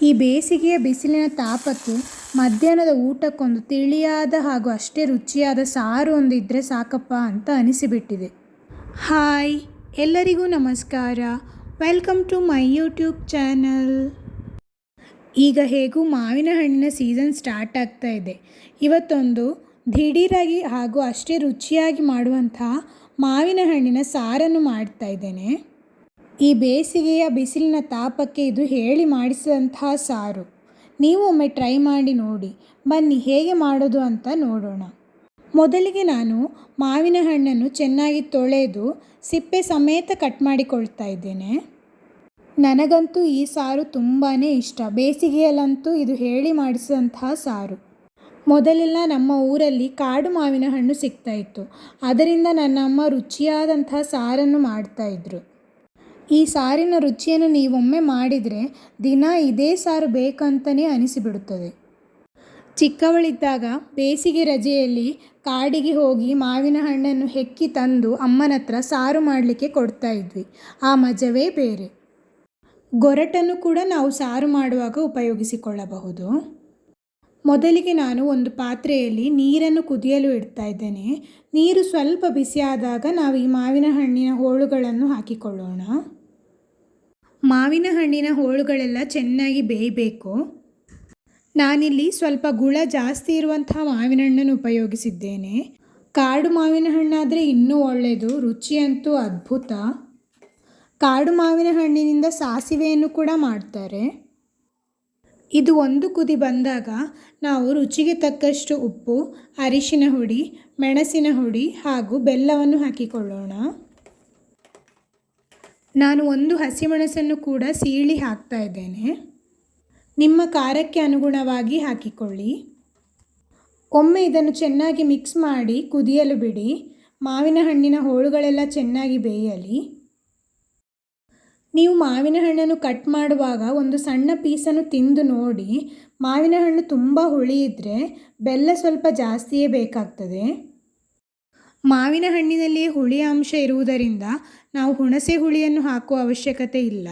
ಈ ಬೇಸಿಗೆಯ ಬಿಸಿಲಿನ ತಾಪಕ್ಕೆ ಮಧ್ಯಾಹ್ನದ ಊಟಕ್ಕೊಂದು ತಿಳಿಯಾದ ಹಾಗೂ ಅಷ್ಟೇ ರುಚಿಯಾದ ಸಾರು ಒಂದಿದ್ದರೆ ಸಾಕಪ್ಪ ಅಂತ ಅನಿಸಿಬಿಟ್ಟಿದೆ. ಹಾಯ್, ಎಲ್ಲರಿಗೂ ನಮಸ್ಕಾರ. Welcome to my YouTube channel. ಈಗ ಹೇಗೂ ಮಾವಿನ ಹಣ್ಣಿನ ಸೀಸನ್ ಸ್ಟಾರ್ಟ್ ಆಗ್ತಾ ಇದೆ. ಇವತ್ತೊಂದು ದಿಢೀರಾಗಿ ಹಾಗೂ ಅಷ್ಟೇ ರುಚಿಯಾಗಿ ಮಾಡುವಂತಹ ಮಾವಿನ ಹಣ್ಣಿನ ಸಾರನ್ನು ಮಾಡ್ತಾ ಇದ್ದೇನೆ. ಈ ಬೇಸಿಗೆಯ ಬಿಸಿಲಿನ ತಾಪಕ್ಕೆ ಇದು ಹೇಳಿ ಮಾಡಿಸಿದಂತಹ ಸಾರು. ನೀವು ಒಮ್ಮೆ ಟ್ರೈ ಮಾಡಿ ನೋಡಿ. ಬನ್ನಿ, ಹೇಗೆ ಮಾಡೋದು ಅಂತ ನೋಡೋಣ. ಮೊದಲಿಗೆ ನಾನು ಮಾವಿನ ಹಣ್ಣನ್ನು ಚೆನ್ನಾಗಿ ತೊಳೆದು ಸಿಪ್ಪೆ ಸಮೇತ ಕಟ್ ಮಾಡಿಕೊಳ್ತಾ ಇದ್ದೇನೆ. ನನಗಂತೂ ಈ ಸಾರು ತುಂಬಾ ಇಷ್ಟ. ಬೇಸಿಗೆಯಲ್ಲಂತೂ ಇದು ಹೇಳಿ ಮಾಡಿಸಿದಂತಹ ಸಾರು. ಮೊದಲೆಲ್ಲ ನಮ್ಮ ಊರಲ್ಲಿ ಕಾಡು ಮಾವಿನ ಹಣ್ಣು ಸಿಗ್ತಾ ಇತ್ತು. ಅದರಿಂದ ನನ್ನಮ್ಮ ರುಚಿಯಾದಂತಹ ಸಾರನ್ನು ಮಾಡ್ತಾಯಿದ್ರು ಈ ಸಾರಿನ ರುಚಿಯನ್ನು ನೀವೊಮ್ಮೆ ಮಾಡಿದರೆ ದಿನ ಇದೇ ಸಾರು ಬೇಕಂತಲೇ ಅನಿಸಿಬಿಡುತ್ತದೆ. ಚಿಕ್ಕವಳಿದ್ದಾಗ ಬೇಸಿಗೆ ರಜೆಯಲ್ಲಿ ಕಾಡಿಗೆ ಹೋಗಿ ಮಾವಿನ ಹಣ್ಣನ್ನು ಹೆಕ್ಕಿ ತಂದು ಅಮ್ಮನ ಹತ್ರ ಸಾರು ಮಾಡಲಿಕ್ಕೆ ಕೊಡ್ತಾ ಇದ್ವಿ. ಆ ಮಜವೇ ಬೇರೆ. ಗೊರಟನ್ನು ಕೂಡ ನಾವು ಸಾರು ಮಾಡುವಾಗ ಉಪಯೋಗಿಸಿಕೊಳ್ಳಬಹುದು. ಮೊದಲಿಗೆ ನಾನು ಒಂದು ಪಾತ್ರೆಯಲ್ಲಿ ನೀರನ್ನು ಕುದಿಯಲು ಇಡ್ತಾ ಇದ್ದೇನೆ. ನೀರು ಸ್ವಲ್ಪ ಬಿಸಿಯಾದಾಗ ನಾವು ಈ ಮಾವಿನ ಹಣ್ಣಿನ ಹೋಳುಗಳನ್ನು ಹಾಕಿಕೊಳ್ಳೋಣ. ಮಾವಿನ ಹಣ್ಣಿನ ಹೋಳುಗಳೆಲ್ಲ ಚೆನ್ನಾಗಿ ಬೇಯಬೇಕು. ನಾನಿಲ್ಲಿ ಸ್ವಲ್ಪ ಗುಳ ಜಾಸ್ತಿ ಇರುವಂತಹ ಮಾವಿನ ಹಣ್ಣನ್ನು ಉಪಯೋಗಿಸಿದ್ದೇನೆ. ಕಾಡು ಮಾವಿನ ಹಣ್ಣಾದರೆ ಇನ್ನೂ ಒಳ್ಳೆಯದು ರುಚಿಯಂತೂ ಅದ್ಭುತ. ಕಾಡು ಮಾವಿನ ಹಣ್ಣಿನಿಂದ ಸಾಸಿವೆಯನ್ನು ಕೂಡ ಮಾಡ್ತಾರೆ. ಇದು ಒಂದು ಕುದಿ ಬಂದಾಗ ನಾವು ರುಚಿಗೆ ತಕ್ಕಷ್ಟು ಉಪ್ಪು, ಅರಿಶಿನ ಹುಡಿ, ಮೆಣಸಿನ ಹುಡಿ ಹಾಗೂ ಬೆಲ್ಲವನ್ನು ಹಾಕಿಕೊಳ್ಳೋಣ. ನಾನು ಒಂದು ಹಸಿಮೆಣಸನ್ನು ಕೂಡ ಸೀಳಿ ಹಾಕ್ತಾ ಇದ್ದೇನೆ. ನಿಮ್ಮ ಖಾರಕ್ಕೆ ಅನುಗುಣವಾಗಿ ಹಾಕಿಕೊಳ್ಳಿ. ಒಮ್ಮೆ ಇದನ್ನು ಚೆನ್ನಾಗಿ ಮಿಕ್ಸ್ ಮಾಡಿ ಕುದಿಯಲು ಬಿಡಿ. ಮಾವಿನ ಹಣ್ಣಿನ ಹೋಳುಗಳೆಲ್ಲ ಚೆನ್ನಾಗಿ ಬೇಯಲಿ. ನೀವು ಮಾವಿನ ಹಣ್ಣನ್ನು ಕಟ್ ಮಾಡುವಾಗ ಒಂದು ಸಣ್ಣ ಪೀಸನ್ನು ತಿಂದು ನೋಡಿ. ಮಾವಿನ ಹಣ್ಣು ತುಂಬ ಹುಳಿ ಇದ್ದರೆ ಬೆಲ್ಲ ಸ್ವಲ್ಪ ಜಾಸ್ತಿಯೇ ಬೇಕಾಗ್ತದೆ. ಮಾವಿನ ಹಣ್ಣಿನಲ್ಲಿ ಹುಳಿ ಅಂಶ ಇರುವುದರಿಂದ ನಾವು ಹುಣಸೆ ಹುಳಿಯನ್ನು ಹಾಕುವ ಅವಶ್ಯಕತೆ ಇಲ್ಲ.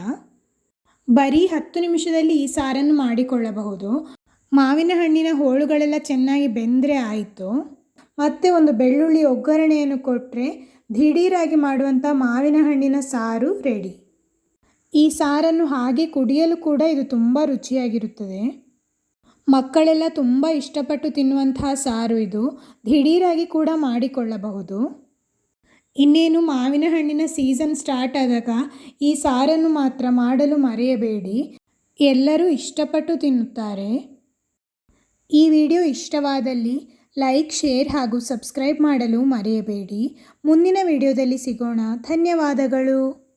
ಬರೀ ಹತ್ತು ನಿಮಿಷದಲ್ಲಿ ಈ ಸಾರನ್ನು ಮಾಡಿಕೊಳ್ಳಬಹುದು. ಮಾವಿನ ಹಣ್ಣಿನ ಹೋಳುಗಳೆಲ್ಲ ಚೆನ್ನಾಗಿ ಬೆಂದರೆ ಆಯಿತು. ಮತ್ತೆ ಒಂದು ಬೆಳ್ಳುಳ್ಳಿ ಒಗ್ಗರಣೆಯನ್ನು ಕೊಟ್ಟರೆ ದಿಢೀರಾಗಿ ಮಾಡುವಂಥ ಮಾವಿನ ಹಣ್ಣಿನ ಸಾರು ರೆಡಿ ಈ ಸಾರನ್ನು ಹಾಗೆ ಕುಡಿಯಲು ಕೂಡ ಇದು ತುಂಬ ರುಚಿಯಾಗಿರುತ್ತದೆ. ಮಕ್ಕಳೆಲ್ಲ ತುಂಬ ಇಷ್ಟಪಟ್ಟು ತಿನ್ನುವಂತಹ ಸಾರು ಇದು. ದಿಢೀರಾಗಿ ಕೂಡ ಮಾಡಿಕೊಳ್ಳಬಹುದು. ಇನ್ನೇನು ಮಾವಿನ ಹಣ್ಣಿನ ಸೀಸನ್ ಸ್ಟಾರ್ಟ್ ಆದಾಗ ಈ ಸಾರನ್ನು ಮಾತ್ರ ಮಾಡಲು ಮರೆಯಬೇಡಿ. ಎಲ್ಲರೂ ಇಷ್ಟಪಟ್ಟು ತಿನ್ನುತ್ತಾರೆ. ಈ ವಿಡಿಯೋ ಇಷ್ಟವಾದಲ್ಲಿ ಲೈಕ್, ಶೇರ್ ಹಾಗೂ ಸಬ್ಸ್ಕ್ರೈಬ್ ಮಾಡಲು ಮರೆಯಬೇಡಿ. ಮುಂದಿನ ವಿಡಿಯೋದಲ್ಲಿ ಸಿಗೋಣ. ಧನ್ಯವಾದಗಳು.